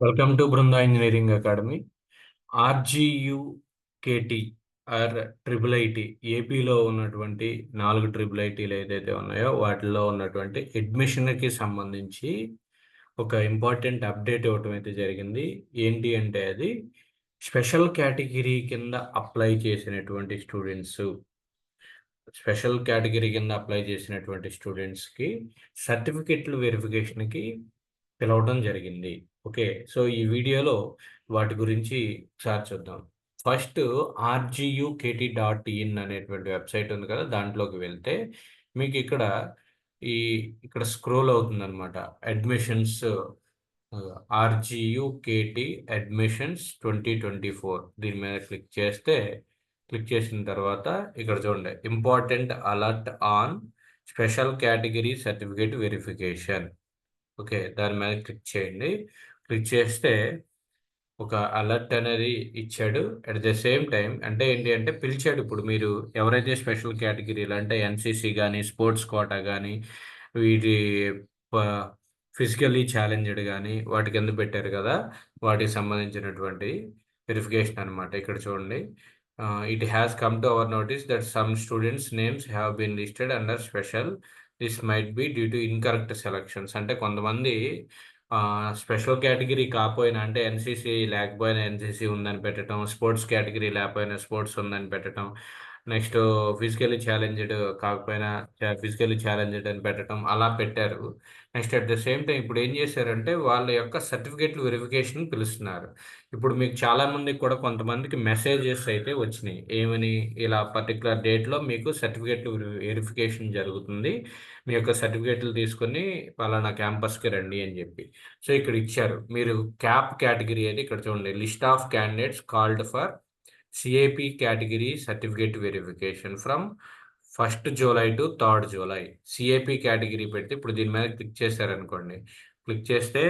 Welcome to Brinda engineering academy RGU KT R triple IT ఏపీలో ఉన్నటువంటి నాలుగు triple ఐటీలు ఏదైతే ఉన్నాయో వాటిలో ఉన్నటువంటి అడ్మిషన్కి సంబంధించి ఒక ఇంపార్టెంట్ అప్డేట్ ఇవ్వటం అయితే జరిగింది. ఏంటి అంటే అది స్పెషల్ కేటగిరీ కింద అప్లై చేసినటువంటి స్టూడెంట్స్ స్పెషల్ కేటగిరీ కింద అప్లై చేసినటువంటి స్టూడెంట్స్కి సర్టిఫికెట్లు వెరిఫికేషన్కి పిలవడం జరిగింది. ఓకే సో ఈ వీడియోలో వాటి గురించి ఒకసారి చూద్దాం. First RGU KT dot in అనేటువంటి వెబ్సైట్ ఉంది కదా దాంట్లోకి వెళ్తే మీకు ఇక్కడ ఈ ఇక్కడ స్క్రోల్ అవుతుంది అనమాట admissions RGU KT admissions twenty twenty four. దీని మీద క్లిక్ చేస్తే క్లిక్ చేసిన తర్వాత ఇక్కడ చూడండి. Important alert on special category certificate verification. Okay దాని మీద క్లిక్ చేయండి. క్లిక్ చేస్తే ఒక అలర్ట్ అనేది ఇచ్చాడు అట్ ద సేమ్ టైం అంటే ఏంటి అంటే పిలిచాడు ఇప్పుడు మీరు ఎవరైతే స్పెషల్ కేటగిరీలు అంటే ఎన్సీసీ కానీ స్పోర్ట్స్ కోటా కానీ వీటి ఫిజికల్లీ ఛాలెంజ్డ్ కానీ వాటి కింద పెట్టారు కదా వాటికి సంబంధించినటువంటి వెరిఫికేషన్ అనమాట ఇక్కడ చూడండి. It has come to our notice that some students names have been listed under special this might be due to incorrect selections అంటే కొంతమంది స్పెషల్ కేటగిరీ కాకపోయినా అంటే ఎన్సీసీ లేకపోయినా ఎన్సీసీ ఉందని పెట్టడం స్పోర్ట్స్ కేటగిరీ లేకపోయినా స్పోర్ట్స్ ఉందని పెట్టడం నెక్స్ట్ ఫిజికల్లీ ఛాలెంజ్డ్ కాకపోయినా ఫిజికల్లీ ఛాలెంజ్డ్ అని పెట్టడం అలా పెట్టారు. Next at the same time ఇప్పుడు ఏం చేశారంటే వాళ్ళ యొక్క సర్టిఫికేట్లు వెరిఫికేషన్ పిలుస్తున్నారు. ఇప్పుడు మీకు చాలా మందికి కూడా కొంతమందికి మెసేజెస్ అయితే వచ్చినాయి. ఏమని ఇలా పర్టికులర్ డేట్లో మీకు సర్టిఫికేట్లు వెరిఫికేషన్ జరుగుతుంది. మీ యొక్క సర్టిఫికేట్లు తీసుకొని పలానా క్యాంపస్కి రండి అని చెప్పి. సో ఇక్కడ ఇచ్చారు. మీరు క్యాప్ కేటగిరీ అని ఇక్కడ చూడండి. List of candidates called for CAP category certificate verification from first July to third July CAP category పెడితే ఇప్పుడు దీని మీద క్లిక్ చేశారనుకోండి. క్లిక్ చేస్తే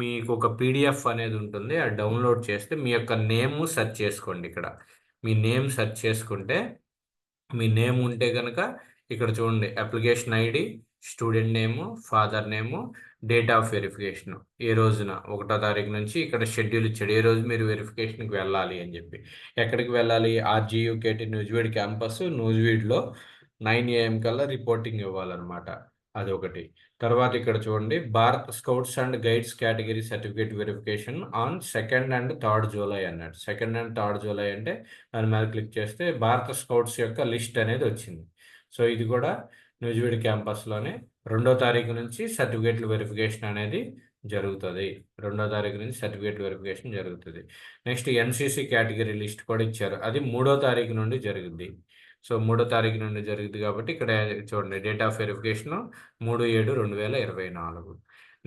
మీకు ఒక పీడిఎఫ్ అనేది ఉంటుంది. అది డౌన్లోడ్ చేస్తే మీ యొక్క నేమ్ సెర్చ్ చేసుకోండి ఇక్కడ. మీ నేమ్ సెర్చ్ చేసుకుంటే మీ నేమ్ ఉంటే కనుక ఇక్కడ చూడండి application ID student name father name date of verification ఏ రోజున ఒకటో తారీఖు నుంచి ఇక్కడ షెడ్యూల్ ఇచ్చాడు. ఏ రోజు మీరు వెరిఫికేషన్కి వెళ్ళాలి అని చెప్పి. ఎక్కడికి వెళ్ళాలి? ఆర్జీయూకేటి న్యూజ్వీడ్ క్యాంపస్ న్యూజ్వీడ్లో నైన్ ఏఎం కల్లా రిపోర్టింగ్ ఇవ్వాలన్నమాట. అదొకటి తర్వాత ఇక్కడ చూడండి Bharat scouts and guides category certificate verification on second and third July అన్నాడు. సెకండ్ అండ్ థర్డ్ జూలై అంటే దాని మీద క్లిక్ చేస్తే భారత స్కౌట్స్ యొక్క లిస్ట్ అనేది వచ్చింది. సో ఇది కూడా న్యూజివీడ్ క్యాంపస్లోనే రెండో తారీఖు నుంచి సర్టిఫికేట్లు వెరిఫికేషన్ అనేది జరుగుతుంది. రెండో తారీఖు నుంచి సర్టిఫికేట్ వెరిఫికేషన్ జరుగుతుంది. నెక్స్ట్ ఎన్సీసీ కేటగిరీ లిస్ట్ కూడా ఇచ్చారు. అది మూడో తారీఖు నుండి జరుగుద్ది సో మూడో తారీఖు నుండి జరుగుతుంది కాబట్టి ఇక్కడ చూడండి డేట్ ఆఫ్ వెరిఫికేషన్ మూడు ఏడు రెండు వేల ఇరవై నాలుగు.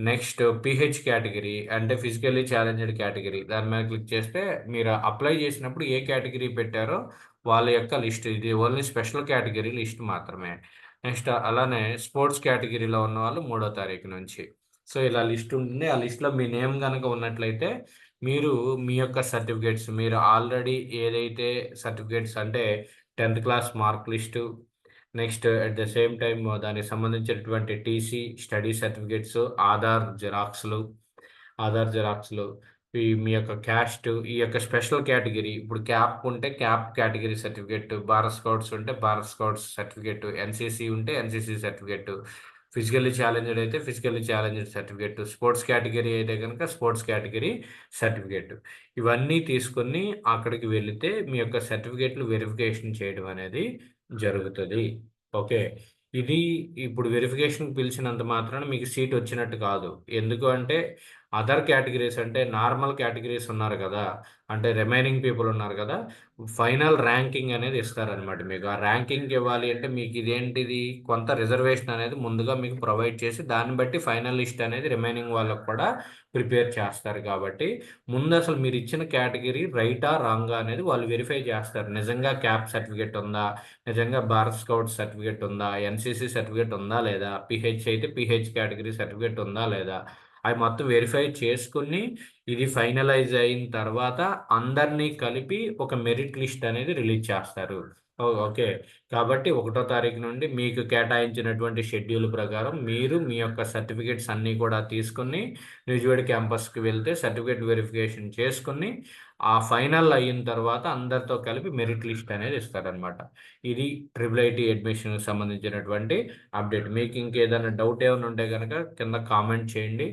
నెక్స్ట్ పిహెచ్ కేటగిరీ అంటే ఫిజికల్లీ ఛాలెంజ్డ్ కేటగిరీ. దాని మీద క్లిక్ చేస్తే మీరు అప్లై చేసినప్పుడు ఏ కేటగిరీ పెట్టారో వాళ్ళ యొక్క లిస్ట్. ఇది ఓన్లీ స్పెషల్ కేటగిరీ లిస్ట్ మాత్రమే. నెక్స్ట్ అలానే స్పోర్ట్స్ కేటగిరీలో ఉన్న వాళ్ళు మూడో తారీఖు నుంచి. సో ఇలా లిస్ట్ ఉంటుంది. ఆ లిస్ట్లో మీ నేమ్ కనుక ఉన్నట్లయితే మీరు మీ యొక్క సర్టిఫికేట్స్ మీరు ఆల్రెడీ ఏదైతే సర్టిఫికేట్స్ అంటే tenth class mark list next at the same time దానికి సంబంధించినటువంటి టీసీ స్టడీ సర్టిఫికేట్స్ ఆధార్ జిరాక్స్లు ఆధార్ జిరాక్స్లు ఈ మీ యొక్క క్యాస్ట్ ఈ యొక్క స్పెషల్ కేటగిరీ. ఇప్పుడు క్యాప్ ఉంటే CAP category certificate Bharat scouts ఉంటే భారత్ స్కౌట్స్ సర్టిఫికేట్ ఎన్సీసీ ఉంటే ఎన్సీసీ సర్టిఫికేట్ ఫిజికల్లీ ఛాలెంజ్డ్ అయితే physically challenged certificate sports category అయితే కనుక స్పోర్ట్స్ కేటగిరీ సర్టిఫికేట్. ఇవన్నీ తీసుకొని అక్కడికి వెళితే మీ యొక్క సర్టిఫికేట్లు వెరిఫికేషన్ చేయడం అనేది జరుగుతుంది. ఓకే. ఇది ఇప్పుడు వెరిఫికేషన్ పిలిచినంత మాత్రాన మీకు సీట్ వచ్చినట్టు కాదు. ఎందుకు అంటే అదర్ కేటగిరీస్ అంటే నార్మల్ కేటగిరీస్ ఉన్నారు కదా అంటే రిమైనింగ్ పీపుల్ ఉన్నారు కదా ఫైనల్ ర్యాంకింగ్ అనేది ఇస్తారనమాట మీకు. ఆ ర్యాంకింగ్ ఇవ్వాలి అంటే మీకు ఇదేంటిది కొంత రిజర్వేషన్ అనేది ముందుగా మీకు ప్రొవైడ్ చేసి దాన్ని బట్టి ఫైనల్ లిస్ట్ అనేది రిమైనింగ్ వాళ్ళకు కూడా ప్రిపేర్ చేస్తారు కాబట్టి ముందు అసలు మీరు ఇచ్చిన కేటగిరీ రైటా రాంగా అనేది వాళ్ళు వెరిఫై చేస్తారు. నిజంగా క్యాప్ సర్టిఫికేట్ ఉందా నిజంగా భారత్ స్కౌట్ సర్టిఫికేట్ ఉందా ఎన్సీసీ సర్టిఫికేట్ ఉందా లేదా పిహెచ్ అయితే పిహెచ్ కేటగిరీ సర్టిఫికేట్ ఉందా లేదా అవి మొత్తం వెరిఫై చేసుకుని ఇది ఫైనలైజ్ అయిన తర్వాత అందరినీ కలిపి ఒక మెరిట్ లిస్ట్ అనేది రిలీజ్ చేస్తారు. ఓకే. కాబట్టి ఒకటో తారీఖు నుండి మీకు కేటాయించినటువంటి షెడ్యూల్ ప్రకారం మీరు మీ యొక్క సర్టిఫికేట్స్ అన్నీ కూడా తీసుకుని న్యూజివేడ్ క్యాంపస్కి వెళ్తే సర్టిఫికేట్ వెరిఫికేషన్ చేసుకుని ఆ ఫైనల్ అయిన తర్వాత అందరితో కలిపి మెరిట్ లిస్ట్ అనేది ఇస్తారనమాట ఇది ట్రిపుల్ ఐటీ అడ్మిషన్కి సంబంధించినటువంటి అప్డేట్. మీకు ఇంకేదైనా డౌట్ ఏమైనా ఉంటే కనుక కింద కామెంట్ చేయండి.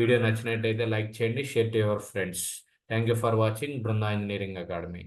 వీడియో నచ్చినట్టయితే లైక్ చేయండి. Share to your friends. Thank you for watching Brinda engineering academy.